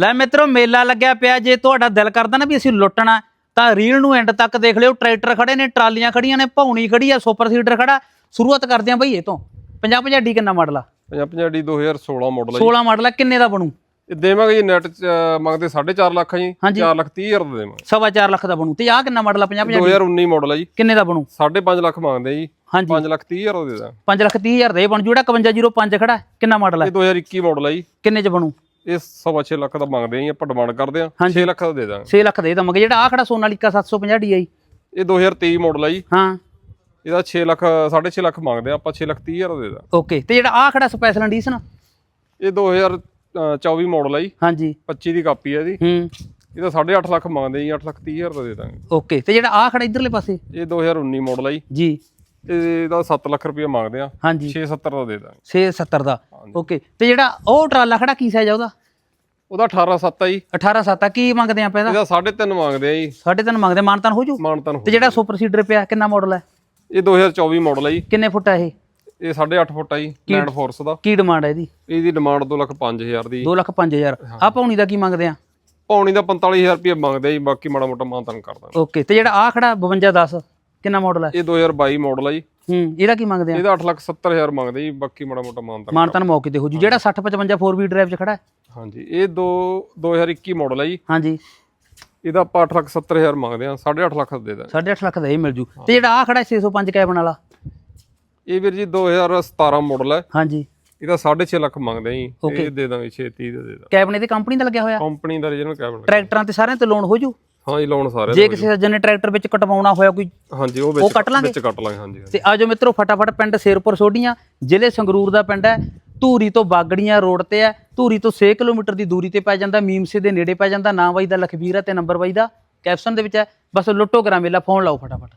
ਲੈ ਮਿੱਤਰੋ ਮੇਲਾ ਲੱਗਿਆ ਪਿਆ ਜੇ ਤੁਹਾਡਾ ਦਿਲ ਕਰਦਾ ਨਾ ਵੀ ਅਸੀਂ ਲੁੱਟਣਾ ਤਾਂ ਰੀਲ ਨੂੰ ਐਂਡ ਤੱਕ ਦੇਖ ਲਿਓ। ਟਰੈਕਟਰ ਖੜੇ ਨੇ ਟਰਾਲੀਆਂ ਖੜੀਆਂ ਨੇ ਭੌਣੀ ਖੜੀ ਆ ਸੁਪਰ ਸੀਡਰ ਖੜਾ। ਸ਼ੁਰੂਆਤ ਕਰਦੇ ਆਂ ਬਈ ਇਹ ਤੋਂ। 50 50 ਡੀ ਕਿੰਨਾ ਮਾਡਲ ਆ? 50 ਡੀ 2016 ਮਾਡਲ ਹੈ 16 ਮਾਡਲ ਆ ਕਿੰਨੇ ਦਾ ਬਣੂ? ਇਹ ਦੇਵਾਂਗੇ ਜੀ ਨੈਟ ਮੰਗਦੇ 4.5 ਲੱਖ ਆ ਜੀ। ਹਾਂਜੀ। 4 ਲੱਖ 30 ਹਜ਼ਾਰ ਦਾ ਦੇਵਾਂਗੇ। ਸਵਾ ਚਾਰ ਲੱਖ ਦਾ ਬਣੂ। ਤੇ ਆਹ ਕਿੰਨਾ ਮਾਡਲ ਆ 50 50 2019 ਮਾਡਲ ਹੈ ਜੀ। ਕਿੰਨੇ ਦਾ ਬਣੂ? 5.5 ਲੱਖ ਮੰਗਦੇ ਜੀ। ਹਾਂਜੀ। 5 ਲੱਖ 30 ਹਜ਼ਾਰ ਦਾ ਦੇ ਦਾਂ 5 ਲੱਖ 30 ਹਜ਼ਾਰ ਦਾ ਇਹ ਬਣ ਜੂ। ਜਿਹੜਾ 5105 ਖੜਾ ਕਿੰਨਾ ਮਾਡਲ ਹੈ ਇਹ? 2021 ਮਾਡਲ ਹੈ ਜੀ। ਕਿੰਨੇ ਚ ਬਣੂ? ਇਹ ਸਵਾ ਛੇ ਲੱਖ ਦਾ ਮੰਗਦੇ ਜੀ ਆਪਾਂ ਡਿਮਾਂਡ ਕਰਦੇ ਆ 6 ਲੱਖ ਦਾ ਦੇ ਦਾਂਗੇ। 6 ਲੱਖ ਦੇ ਦਵਾਂਗੇ ਜਿਹੜਾ ਆਹ ਖੜਾ ਸੋਨਾਲੀਕਾ 750 ਡੀ ਆਈ। ਇਹ 2023 ਮਾਡਲ ਹੈ ਜੀ। ਹਾਂ। ਇਹਦਾ 6 ਲੱਖ 6.5 ਲੱਖ ਮੰਗਦੇ ਆ ਆਪਾਂ 6 ਲੱਖ 30 ਹਜ਼ਾਰ ਦਾ ਦੇ ਓਕੇ ਤੇ ਜਿਹੜਾ ਆਹ ਖੜਾ ਸਪੈਸ਼ਲ ਐਡੀਸ਼ਨ ਇਹ 2024 ਮਾਡਲ ਹੈ ਜੀ। ਹਾਂਜੀ। 25 ਦੀ ਕਾਪੀ ਹੈ ਇਹਦੀ। ਹੂੰ। ਇਹਦਾ 8.5 ਲੱਖ ਮੰਗਦੇ ਜੀ 8 ਲੱਖ 30 ਹਜ਼ਾਰ ਦਾ ਦੇ ਦਾਂਗੇ। ਓਕੇ ਤੇ ਜਿਹੜਾ ਆਹ ਖੜਾ ਇਧਰਲੇ ਪਾਸੇ? ਇਹ 2019 ਮਾਡਲ ਹੈ ਜੀ। ਜੀ। ਇਹਦਾ 7 ਲੱਖ ਰੁਪਏ ਮੰਗਦੇ ਆ। ਹਾਂਜੀ। 670 ਦਾ ਦੇ ਦਾਂਗੇ। 670 ਦਾ। ਓਕੇ। ਤੇ ਜਿਹੜਾ ਉਹ ਟਰਾਲਾ ਖੜਾ ਕੀ ਸਾਈਜ਼ ਆ ਉਹਦਾ? ਉਹਦਾ 18 7 ਆ ਜੀ। 18 7 ਕੀ ਮੰਗਦੇ ਆਪਾਂ ਇਹਦਾ? ਇਹਦਾ 3.5 ਮੰਗਦੇ ਆ ਜੀ। ਸਾਢੇ ਤਿੰਨ ਮੰਗਦੇ ਮਾਨਤਾਨ ਹੋ ਜੂ? ਮਾਨਤਨ ਤੇ ਜਿਹੜਾ ਸੁਪਰ ਸੀਡਰ ਪਿਆ ਕਿੰਨਾ ਮਾਡਲ ਹੈ ਇਹ 2024 ਮਾਡਲ ਹੈ ਜੀ। ਕਿੰਨੇ ਫੁੱਟ ਹੈ ਇਹ? ਇਹ 8.5 ਫੁੱਟ ਆ ਜੀ ਲੈਂਡ ਫੋਰਸ ਦਾ। ਕੀ ਡਿਮਾਂਡ ਹੈ ਇਹਦੀ? ਇਹਦੀ ਡਿਮਾਂਡ 2 ਲੱਖ 5000 ਦੀ। 2 ਲੱਖ 5000 ਆ ਪੌਣੀ ਦਾ ਕੀ ਮੰਗਦੇ ਆ? ਪੌਣੀ ਦਾ 45000 ਰੁਪਏ ਮੰਗਦੇ ਆ ਜੀ ਬਾਕੀ ਮਾੜਾ ਮੋਟਾ ਮਾਨਤਨ ਕਰ ਦਾਂਗੇ। ਓਕੇ। ਤੇ ਜਿਹੜਾ ਆ ਖੜਾ 52 10 ਕਿੰਨਾ ਮਾਡਲ ਹੈ? ਇਹ 2022 ਮਾਡਲ ਹੈ ਜੀ। ਹੂੰ ਇਹਦਾ ਕੀ ਮੰਗਦੇ ਆ? ਇਹਦਾ 8 ਲੱਖ 70000 ਮੰਗਦੇ ਜੀ ਬਾਕੀ ਮਾੜਾ ਮੋਟਾ ਮਾਨਤਨ ਮਾਨਤਾਨ ਮੌਕੇ ਤੇ ਹੋ ਜੂ। ਜਿਹੜਾ 60 55 4 ਵੀਲ ਡਰਾਈਵ ਚ ਖੜਾ ਹੈ? ਹਾਂਜੀ ਇਹ ਦੋ 2021 ਮਾਡਲ ਹੈ ਜੀ। ਹਾਂਜੀ। ਇਹਦਾ ਆਪਾਂ 8 ਲੱਖ 70000 ਮੰਗਦੇ ਆ 8.5 ਲੱਖ ਦਾ ਦੇ ਦਾਂਗੇ 8.5 ਲੱਖ ਦਾ ਇਹ ਮਿਲ ਜੂ। ਤੇ ਜਿਹੜਾ ਆ ਖੜਾ 605 ਕੈਬਨ ਵਾਲਾ? ਇਹ ਵੀਰ ਜੀ 2017 ਮਾਡਲ ਹੈ ਹਾਂਜੀ। ਇਹਦਾ 6.5 ਲੱਖ ਮੰਗਦੇ ਆ ਜੀ। ਇਹ ਦੇ ਦਾਂਗੇ 630 ਦਾ ਦੇ ਕੈਬਨ ਇਹਦੀ ਕੰਪਨੀ ਦਾ ਲੱਗਿਆ ਹੋਇਆ? ਕੰਪਨੀ ਦਾ ਰੀਜਨਲ ਕੈਬਨ ਟਰੈਕਟਰਾਂ ਤੇ ਸਾਰਿਆਂ ਤੇ ਲੋਨ ਹੋ ਜੂ? ਹਾਂ ਜੀ ਲੋਨ ਸਾਰੇ ਜੇ ਕਿਸੇ ਸੱਜਣ ਨੇ ਟਰੈਕਟਰ ਵਿੱਚ ਕਟਵਾਉਣਾ ਹੋਇਆ ਕੋਈ ਹਾਂਜੀ ਉਹ ਉਹ ਵਿੱਚ ਕੱਟ ਲਾਂਗੇ? ਵਿੱਚ ਕੱਟ ਲਾਂਗੇ ਹਾਂਜੀ। ਤੇ ਆਜੋ ਮਿੱਤਰੋ ਫਟਾਫਟ ਪਿੰਡ ਸ਼ੇਰਪੁਰ ਸੋਢੀਆਂ ਜ਼ਿਲ੍ਹੇ ਸੰਗਰੂਰ ਦਾ ਪਿੰਡ ਹੈ। ਧੂਰੀ ਤੋਂ ਬਾਗੜੀਆਂ ਰੋਡ ਤੇ ਹੈ। ਧੂਰੀ ਤੋਂ 6 ਕਿਲੋਮੀਟਰ ਦੀ ਦੂਰੀ ਤੇ ਪੈ ਜਾਂਦਾ ਮੀਮਸੇ ਦੇ ਨੇੜੇ ਪੈ ਜਾਂਦਾ ਨਾਂ ਬਾਈ ਦਾ ਲਖਬੀਰ ਹੈ ਤੇ ਨੰਬਰ ਬਾਈ ਦਾ ਕੈਪਸ਼ਨ ਦੇ ਵਿੱਚ ਹੈ। ਬਸ ਲੁੱਟੋ ਗ੍ਰਾਮ ਮੇਲਾ ਫੋਨ ਲਾਓ ਫਟਾਫਟ।